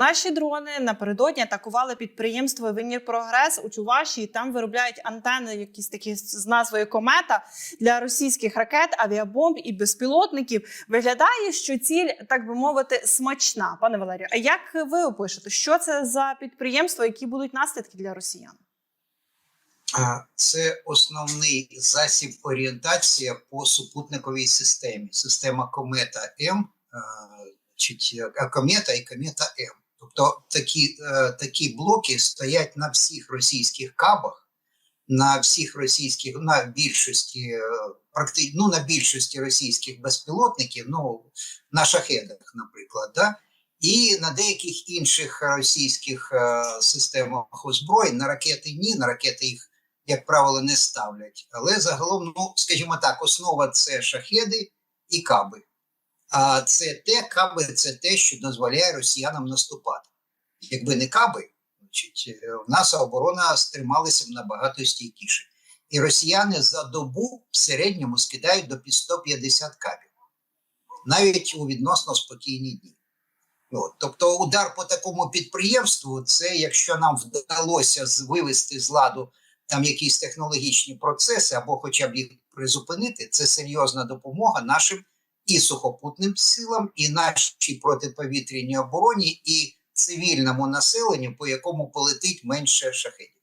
Наші дрони напередодні атакували підприємство Винір Прогрес у Чувашії. Там виробляють антени, якісь такі з назвою комета для російських ракет, авіабомб і безпілотників. Виглядає, що ціль, так би мовити, смачна. Пане Валерію, а як ви опишете, що це за підприємство, які будуть наслідки для росіян? Це основний засіб орієнтації по супутниковій системі. Система Комета М, Комета і Комета М. Тобто такі, е, такі блоки стоять на всіх російських кабах, на всіх російських, на більшості, е, практи, ну, на більшості російських безпілотників, ну на шахедах, наприклад, да? і на деяких інших російських е, системах озброєнь на ракети ні, на ракети їх як правило, не ставлять. Але загалом, ну скажімо так, основа це шахеди і каби. А це те, каби це те, що дозволяє росіянам наступати. Якби не каби, значить, е, в нас оборона стрималася б набагато стійкіше. І росіяни за добу в середньому скидають до 150 кабів, навіть у відносно спокійні дні. От, тобто, удар по такому підприємству, це якщо нам вдалося вивести з ладу там якісь технологічні процеси, або хоча б їх призупинити, це серйозна допомога нашим і сухопутним силам, і нашій протиповітряній обороні, і цивільному населенню, по якому полетить менше шахедів.